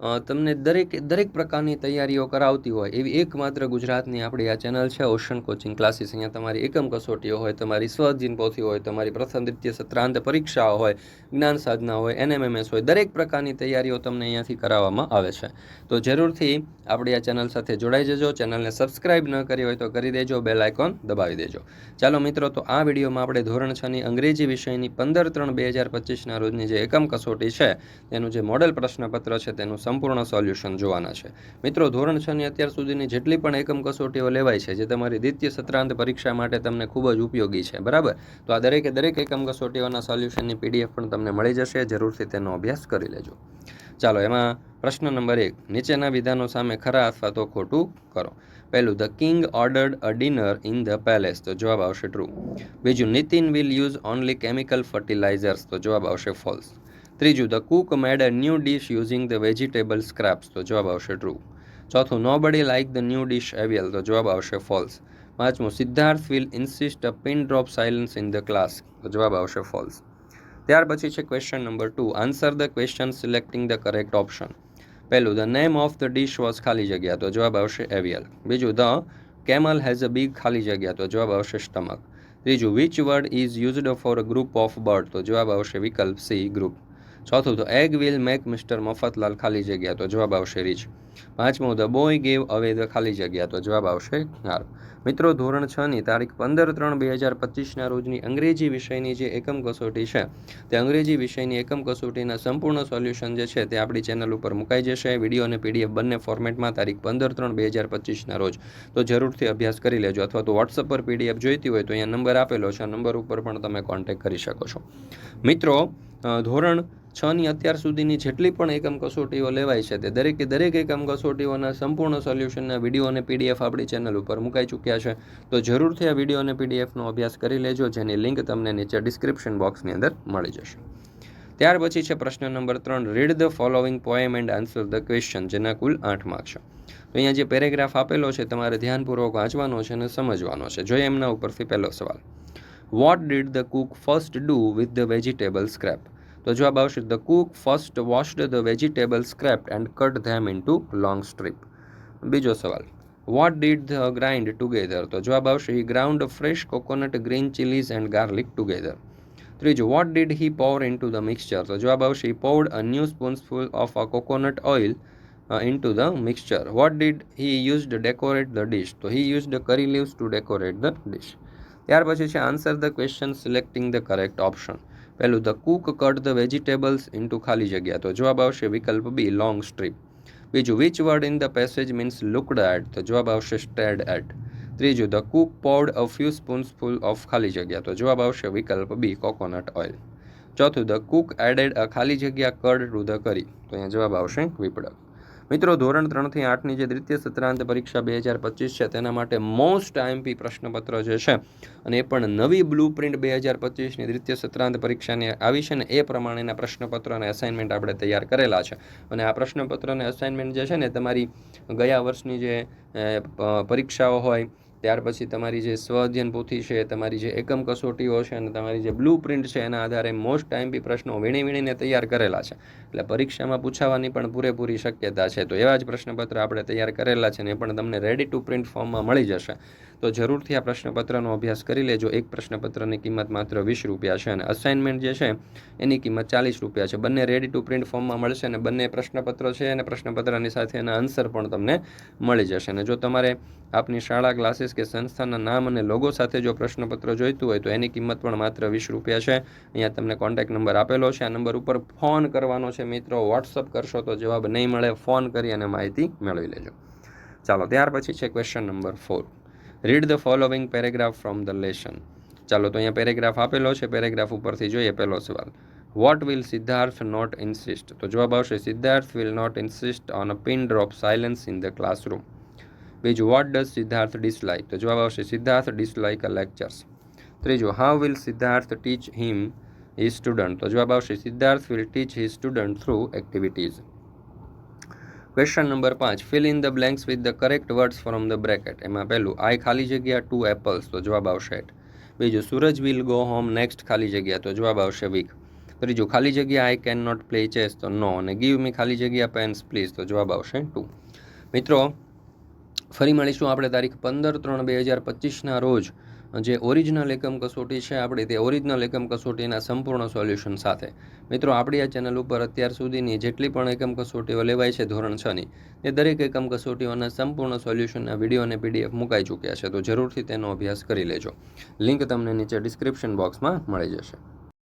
તમને દરેક દરેક પ્રકારની તૈયારીઓ કરાવતી હોય, એવી એકમાત્ર ગુજરાતની આપણી આ ચેનલ છે ઓશન કોચિંગ ક્લાસીસ અહીંયા તમારી એકમ કસોટીઓ હોય, તમારી સ્વજીન પોથી હોય, તમારી પ્રથમ દ્વિતીય સત્રાંત પરીક્ષાઓ હોય, જ્ઞાન સાધના હોય એનએમએમએસ હોય, દરેક પ્રકારની તૈયારીઓ તમને અહીંયાથી કરાવવામાં આવે છે. તો જરૂરથી આપણી આ ચેનલ સાથે જોડાઈ જજો. ચેનલને સબસ્ક્રાઇબ ન કરી હોય તો કરી દેજો, બેલ આઇકોન દબાવી દેજો. ચાલો મિત્રો, તો આ વિડીયોમાં આપણે ધોરણ છની અંગ્રેજી વિષયની પંદર ત્રણ બે હજાર પચીસના રોજની જે એકમ કસોટી છે, તેનું જે મોડેલ પ્રશ્નપત્ર છે, તેનું સંપૂર્ણ સોલ્યુશન જોવાના છે. મિત્રો, ધોરણ છની અત્યાર સુધીની જેટલી પણ એકમ કસોટીઓ લેવાય છે, જે તમારી દ્વિતીય સત્રાંત પરીક્ષા માટે તમને ખૂબ જ ઉપયોગી છે, બરાબર? તો આ દરેકે દરેક એકમ કસોટીઓના સોલ્યુશનની પીડીએફ પણ તમને મળી જશે, જરૂરથી તેનો અભ્યાસ કરી લેજો. ચાલો, એમાં પ્રશ્ન નંબર એક, નીચેના વિધાનો સામે ખરા અથવા તો ખોટું કરો. પહેલું the king ordered a dinner in the palace તો જવાબ આવશે ટ્રુ બીજું Nitin will use only chemical fertilisers તો જવાબ આવશે ફોલ્સ ત્રીજું the cook made a new dish using the vegetable scraps તો જવાબ આવશે ટ્રુ ચોથું nobody like the new dish aviyal તો જવાબ આવશે ફોલ્સ પાંચમું Siddharth will insist a pin drop silence in the class તો જવાબ આવશે ફોલ્સ ત્યાર પછી છે question number two answer the question selecting the correct option પહેલું the name of the dish was ખાલી જગ્યા. તો જવાબ આવશે એવિયલ બીજું the camel has a big ખાલી જગ્યા. તો જવાબ આવશે સ્ટમક ત્રીજું which word is used for a group of bird તો જવાબ આવશે વિકલ્પ સી ગ્રુપ ચોથું તો egg will make mister Mafatlal ખાલી જગ્યા. તો જવાબ આવશે રીચ. પાંચમું the boy gave away the ખાલી જગ્યા. તો જવાબ આવશે હાર મિત્રો, ધોરણ છ ની તારીખ પંદર ત્રણ બે હજાર પચીસના રોજની અંગ્રેજી વિષયની જે એકમ કસોટી છે, તે અંગ્રેજી વિષયની એકમ કસોટીના સંપૂર્ણ સોલ્યુશન જે છે, તે આપણી ચેનલ ઉપર મુકાઈ જશે. વીડિયો અને પીડીએફ બંને ફોર્મેટમાં તારીખ પંદર ત્રણ બે હજાર પચીસના રોજ. તો જરૂરથી અભ્યાસ કરી લેજો અથવા તો વોટ્સઅપ પર પીડીએફ જોઈતી હોય તો અહીંયા નંબર આપેલો છે. આ નંબર ઉપર પણ તમે કોન્ટેક્ટ કરી શકો છો. મિત્રો ધોરણ છ ની અત્યાર સુધીની જેટલી પણ એકમ કસોટીઓ લેવાય છે તે દરેકે દરેક એકમ કસોટીઓના સંપૂર્ણ સોલ્યુશનના વીડિયો અને પીડીએફ આપણી ચેનલ ઉપર મુકાઈ ચૂક્યા છે. તો જરૂરથી આ વીડિયો અને પીડીએફનો અભ્યાસ કરી લેજો, જેની લિંક તમને નીચે ડિસ્ક્રિપ્શન બોક્સની અંદર મળી જશે. ત્યાર પછી છે પ્રશ્ન નંબર ત્રણ read the following poem and answer the question જેના કુલ આઠ માર્ક છે. તો અહીંયા જે પેરેગ્રાફ આપેલો છે, તમારે ધ્યાનપૂર્વક વાંચવાનો છે અને સમજવાનો છે. જોઈએ એમના ઉપરથી પહેલો સવાલ. What did the cook first do with the vegetable scrap તો જવાબ આવશે the cook, first washed the vegetable scrap and cut them into long strip. બીજો સવાલ, what did the grind together? તો જવાબ આવશે he ground fresh coconut, green chillies and garlic together. ત્રીજું, what did he pour into the mixture? તો જવાબ આવશે he poured a new spoonsful of a coconut oil into the mixture. What did he used decorate the dish? તો he used curry leaves to decorate the dish. ત્યાર પછી છે answer the question selecting the correct option. પહેલું the cook cut the vegetables into ખાલી જગ્યા. તો જવાબ આવશે વિકલ્પ બી લોંગ સ્ટ્રીપ બીજું which word in the passage means looked at તો જવાબ આવશે સ્ટેડ એટ ત્રીજું the cook poured a few spoonsful of ખાલી જગ્યા. તો જવાબ આવશે વિકલ્પ બી કોકોનટ ઓઇલ ચોથું ધ કુક એડેડ અ ખાલી જગ્યા કર્ડ ટુ ધ કરી તો અહીંયા જવાબ આવશે વિપડક. મિત્રો, ધોરણ ત્રણથી આઠની જે દ્વિતીય સત્રાંત પરીક્ષા બે હજાર પચીસ છે, તેના માટે મોસ્ટ આઈએમપી પ્રશ્નપત્ર જે છે, અને એ પણ નવી બ્લુ પ્રિન્ટ બે હજાર પચીસની દ્વિતીય સત્રાંત પરીક્ષાની આવી છે ને એ પ્રમાણેના પ્રશ્નપત્ર અને અસાઇનમેન્ટ આપણે તૈયાર કરેલા છે. અને આ પ્રશ્નપત્ર અને અસાઇનમેન્ટ જે છે ને, તમારી ગયા વર્ષની જે પરીક્ષાઓ હોય ત્યાર પછી તમારી જે સ્વ અધ્યયન પોથી છે, તમારી જે એકમ કસોટીઓ છે અને તમારી જે બ્લુ પ્રિન્ટ છે, એના આધારે મોસ્ટ ટાઈમ બી પ્રશ્નો વીણી વીણીને તૈયાર કરેલા છે. એટલે પરીક્ષામાં પૂછાવાની પણ પૂરેપૂરી શક્યતા છે. તો એવા જ પ્રશ્નપત્ર આપણે તૈયાર કરેલા છે ને એ પણ તમને રેડી ટુ પ્રિન્ટ ફોર્મમાં મળી જશે. તો જરૂરથી આ પ્રશ્નપત્રનો અભ્યાસ કરી લેજો. એક પ્રશ્નપત્રની કિંમત માત્ર વીસ રૂપિયા છે અને અસાઇનમેન્ટ જે છે, એની કિંમત ચાલીસ રૂપિયા છે. બંને રેડી ટુ પ્રિન્ટ ફોર્મમાં મળશે અને બંને પ્રશ્નપત્રો છે અને પ્રશ્નપત્રની સાથે એના આન્સર પણ તમને મળી જશે. અને જો તમારે આપની શાળા ક્લાસીસ કે સંસ્થાના નામ અને લોગો સાથે જો પ્રશ્નપત્ર જોઈતું હોય તો એની કિંમત પણ માત્ર વીસ રૂપિયા છે. અહીંયા તમને કોન્ટેક્ટ નંબર આપેલો છે. આ નંબર ઉપર ફોન કરવાનો છે. મિત્રો વોટ્સઅપ કરશો તો જવાબ નહીં મળે. ફોન કરી અને માહિતી મેળવી લેજો. ચાલો, ત્યાર પછી છે question number four read the following paragraph from the lesson ચાલો તો અહીંયા પેરેગ્રાફ આપેલો છે. પેરેગ્રાફ ઉપરથી જોઈએ પહેલો સવાલ. What will Siddharth not insist તો જવાબ આવશે Siddharth will not insist on a pin drop silence in the classroom બીજું વોટ ડઝ સિદ્ધાર્થ ડિસલાઇક તો જવાબ આવશે સિદ્ધાર્થ ડિસલાઇક અ લેક્ચર્સ ત્રીજું how will Siddharth teach him his student તો જવાબ આવશે Siddharth will teach his student through activities question number પાંચ. Fill in the blanks with the correct words from the bracket એમાં પહેલું આઈ ખાલી જગ્યા ટુ એપલ્સ તો જવાબ આવશે એટ બીજું, Suraj will go home next ખાલી જગ્યા. તો જવાબ આવશે વીક ત્રીજું, ખાલી જગ્યા I can not play chess તો નો અને ગીવ મી ખાલી જગ્યા પેન્સ પ્લીઝ તો જવાબ આવશે ટુ મિત્રો ફરી મળીશું આપણે તારીખ પંદર ત્રણ બે હજાર પચીસના રોજ. જે ઓરિજિનલ એકમ કસોટી છે, આપણી તે ઓરિજિનલ એકમ કસોટીના સંપૂર્ણ સોલ્યુશન સાથે. મિત્રો, આપણી આ ચેનલ ઉપર અત્યાર સુધીની જેટલી પણ એકમ કસોટીઓ લેવાય છે ધોરણ છની એ દરેક એકમ કસોટીઓના સંપૂર્ણ સોલ્યુશનના વીડિયો અને પીડીએફ મુકાઈ ચૂક્યા છે, તો જરૂરથી તેનો અભ્યાસ કરી લેજો. લિંક તમને નીચે ડિસ્ક્રિપ્શન બોક્સમાં મળી જશે.